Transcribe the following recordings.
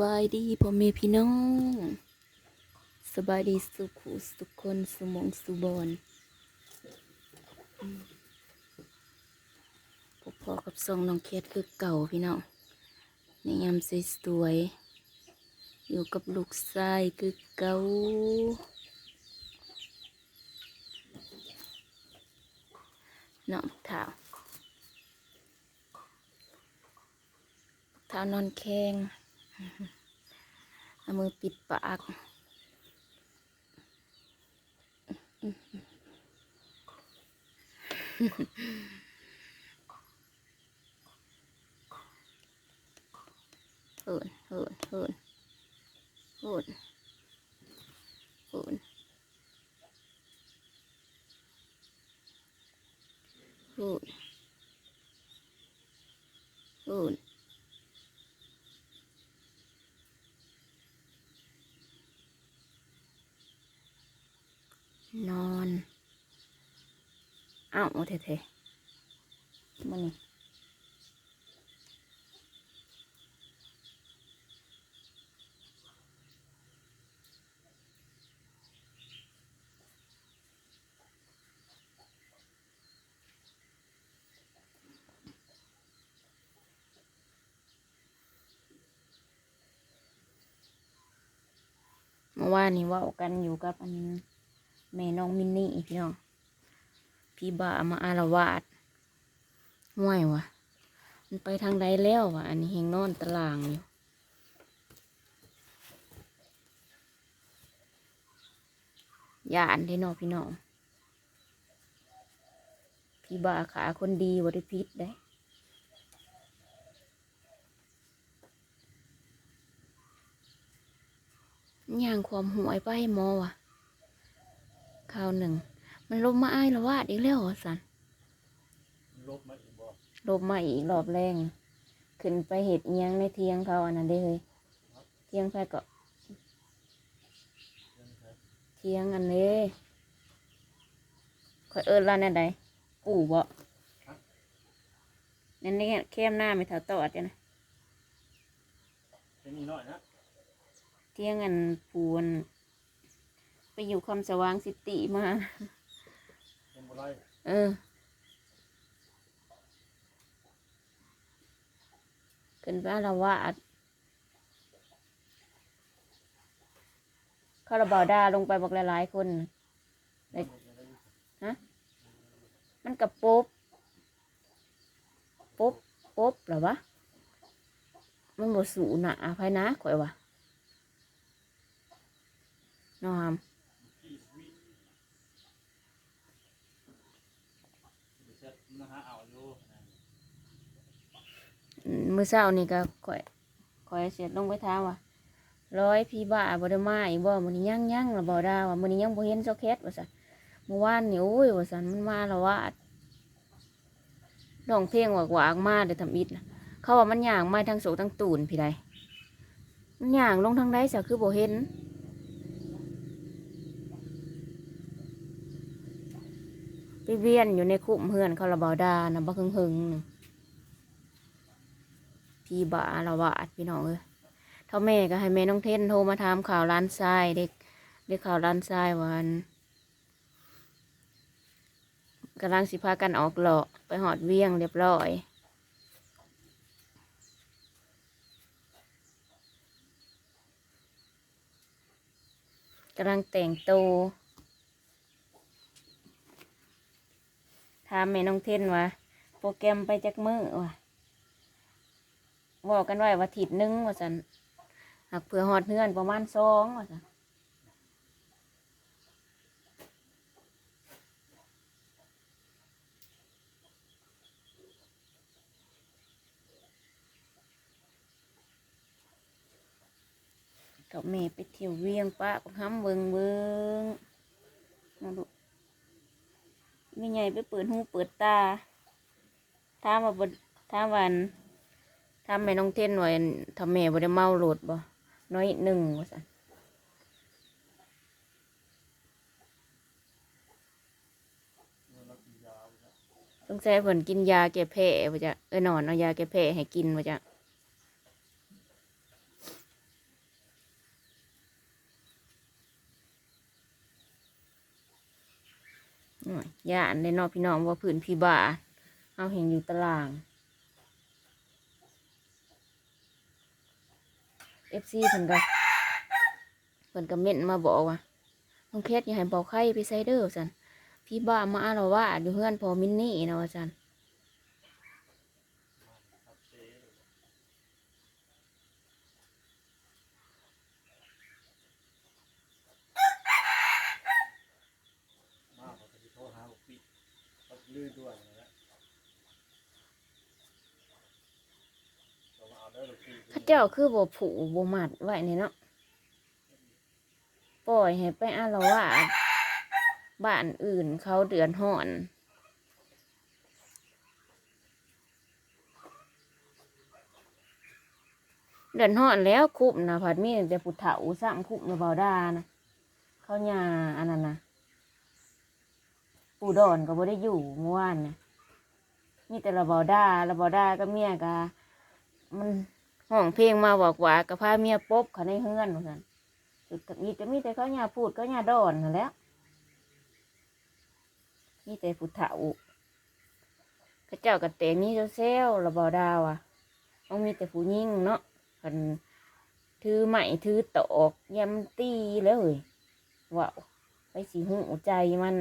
บายดีพ่อแม่พี่น้องสบายดีสุขสุขคนสมองสุบอนอืมพบพอกับทรงน้องเคสคือเก่าพี่น้องในยามสวยๆอยู่กับลูกชายคือเก่าเนาะเท้าเท้านอนแข็ง เอามือปิดปากเหินเหินเหินเหินเหินเหินเหินนอน อ้าวโอเทเทมันนี่เมื่อวานนี้ว่ากันอยู่กับอันแม่น้องมินนี่พี่น้อง พี่บ้ามาอารวาสห่วยวะมันไปทางใดแล้ววะอันนี้เฮงนอนตารางอยู่ย่านได้เนอพี่น้องพี่บ้าขาคนดีบริพิษได้ย่างความหวยไปให้มอวะคราวหนึ่ง มันลบมาอ้ายละวาดอีกแล้วเหรอสันลบมาอีกบ่ลบมาอีกรอบแรงขึ้นไปเห็ดอิหยังในเทียงเขาอันนั้นได้เลยเทียงแพ้ก็เทียงอันนี้คอยเอิญร้านอันใดกู่บ่นั่นนี่เข้มหน้าไม่เท่าตอดจ้ะนะเป็นนี่น้อยนะเทียงอันปูนไปอยู่คำสว่างสิติมา เป็นบ่ไรเออขึ้นไปละวาเขาระเบาดาลงไปบอกหลายๆคนฮะมันกับปุ๊บปุ๊บปุ๊บหรอวะมันบสูหนาภายนะข่อยวะนอม ที่สวี เซ็ตนะฮะเอาอยู่นะอืมมือเช้านี่ก็ข่อยข่อยเสียดลงไปถามว่าร้อยพี่บ้าบ่ได้มาอีกบ่มื้อนี้ยังยังละบ่ดาว่ามื้อนี้ยังบ่เห็นซอกแคทว่าซั่นเมื่อวานนี่โอ้ยว่าซั่นมันมาแล้วว่าร้องเพลงหวากๆมาได้ทำอิดนะเขาว่ามันย่างมาทั้งโศกทั้งตูนพี่ใดมันย่างลงทางใดซะคือบ่เห็น ไปเวียนอยู่ในคุ้มเฮือนเขาละบ่ดานะบ่หึงๆน่ะพี่บาละวาดพี่น้องเอ้ยท่าแม่ก็ให้แม่น้องเทนโทรมาถามข่าวร้านทรายเด็กเด็กข่าวร้านทรายวันกำลังสิพากันออกเลาะไปหอดเวียงเรียบร้อยกำลังแต่งตัว ถามแม่น้องเทนว่าโปรแกรมไปจากมือว่ะบอกกันไว้ว่าทิศหนึ่งว่าสันหากเผื่อหอดเพื่อนประมาณสองว่าสันกับแม่ไปเที่ยวเวียงป้าปักห้ำเบิงเบิงมาดู ไม่ใหญ่ไปเปิดหูเปิดตาถามว่าบ่ถามวันทำแม่น้องเต้นหน่อยทำแม่บ่ได้เมาโหลดบ่น้อยหนึ่งว่าซั่นต้องใช้เพิ่นกินยาแก้แพ้ว่าจะเออนอนเอายาแก้แพ้ให้กินว่าจะ หน่อ ยย่านได้นอพี่น้องว่าผืนพี่บ่าเอาเห็นอยู่ตารางเอฟซีเพิ่นก็เพิ่นก็เม่นมาบอกว่าน้องเพชรอย่าให้บอกใครไปไซเดอร์สันพี่บ้ามาอาละว่าดอยู่เพื่อนพอมินนี่นะว่าสัน ครับเจ๊มาเขาจะโทรหาลูกพี่เขา ลื่นด้วยนะฮะเรามาเอาได้ลูกพี่เข้าเจ้าคือบ่ผูบ่มัดไว้นี่เนาะปล่อยให้ไปอาละวาดบ้านอื่นเขาเดือนห่อนเดือนห่อนแล้วคุบนะผัดมีแต่ผู้เฒ่าซ้ำคุบมาเบาดานะเขาหยาอันนั้นนะ ปูดอนก็บ่ได้อยู่เมื่อวานนะมีแต่ระบาดาระบาดาก็เมียกะมันห้องเพลงมาบอกว่ากับพาเมียปบเขาในเฮือนเหมือนกันมีแต่มีแต่เขาหยาพูดเขาหยาดอนแล้วมีแต่ผู้เฒ่าเขาเจ้ากับเตมีเซลระบาดาว่ะต้องมีแต่ผู้ยิ่งเนาะกันถือไม้ถือตอกยามมันตีแล้วเฮ้ยว้าวไปสีหูใจมัน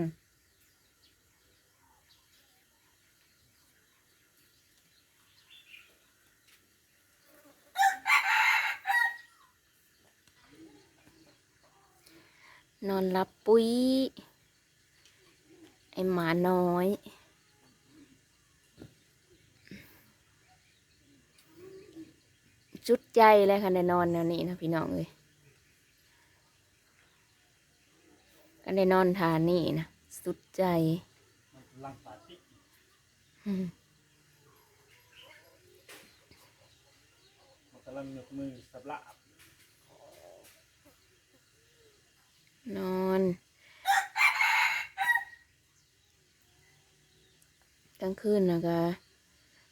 นอนรับปุ้ย ไอหมาน้อย จุดใจเลยค่ะในนอนแนวนี้นะพี่น้องเอ้ยกันได้นอนทานนี่นะสุดใจกำลังปาร์ตี้อืมมันกำลังยกมือสับละ นอนกลางคืนนะก็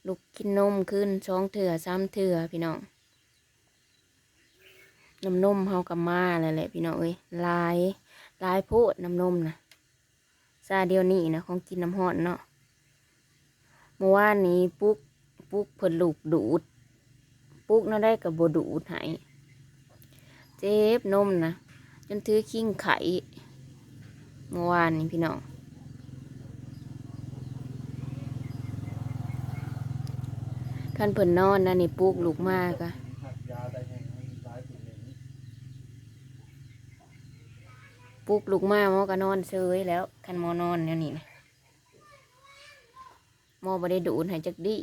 ลุกกินนมขึ้นสองเถื่อสามเถื่อพี่น้องน้ำนมเฮากับมาแล้วแหละพี่น้องเอ้ยลายลายโพดน้ำนมนะซาเดียวนี้นะของกินน้ำหอนเนาะเมื่อวานนี้ปุ๊กปุ๊กเพิ่นลูกดูด ปุ๊กน่าได้กับบดูดหายเจ็บนมนะ จนถือขิ้งไข่เมื่อวานนี้พี่น้องคันเพิ่นนอนนะนี่ปุ๊กลูกมากอะปลุกลูกมาหมอก็นอนเซยแล้วคันหมอนอนเนี่ยนี่นะหมอบ่ได้ดูดให้จักดี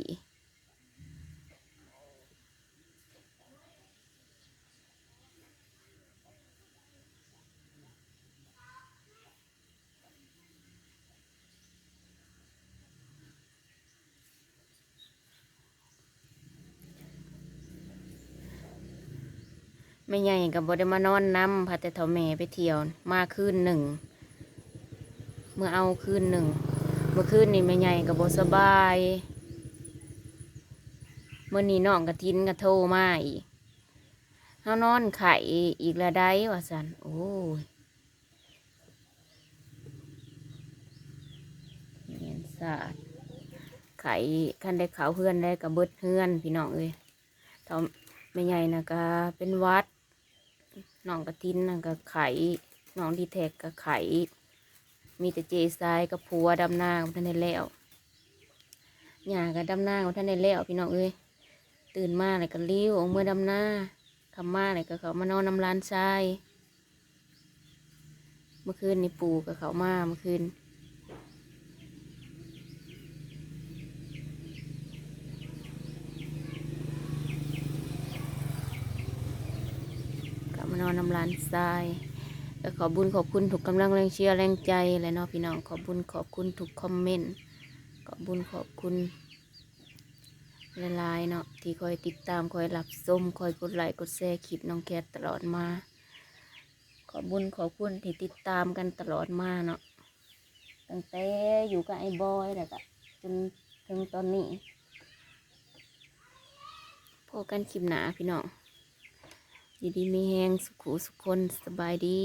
ไม่ใหญ่กับบ่ได้มานอนน้ำพาแต่เท่าแม่ไปเที่ยว มาคืนหนึ่ง เมื่อเอาคืนหนึ่ง เมื่อคืนนี่แม่ใหญ่กับบสบาย เมื่อนี้น้องกระทินก็โทมาอีกเฮานอนไข่อีกละได้ว่าสันโอ้ยเมียนสาดไข่คันได้ขาวเพื่อนได้กับเบิดเพื่อนพี่น้องเอ้ยเท่าแม่ใหญ่นะก็เป็นวัด น้องกระทินนะก็ไข่น้องดีแท็กก็ไข่มีแต่เจทรายกับผัวดำนาของท่านได้แล้วหยากับดำนาของท่านได้แล้วพี่น้องเอ้ยตื่นมาเลยก็เลี้ยวออกเมื่อดำนาคำมาเลยก็เขามานอนน้ำร้านทราย เมื่อคืนนี่ปู่กับเขามาเมื่อคืนานอนน้ำร้านทรายก็ขอบุญขอบคุณถูกกำลังแรงเชียร์แรงใจและเนาะพี่น้องขอบุญขอบคุณถูกคอมเมนต์ขอบบุญขอบคุณหลายๆเนาะที่คอยติดตามคอยรับชมคอยกดไลค์กดแชร์คลิปน้องแคทตลอดมา ขอบบุญขอบคุณที่ติดตามกันตลอดมาเนาะตั้งแต่อยู่กับไอ้บอยแล้วก็จนถึงตอนนี้พบกันคลิปหนาพี่น้อง ยินดีมีแหงสุขุสุขคนสบายดี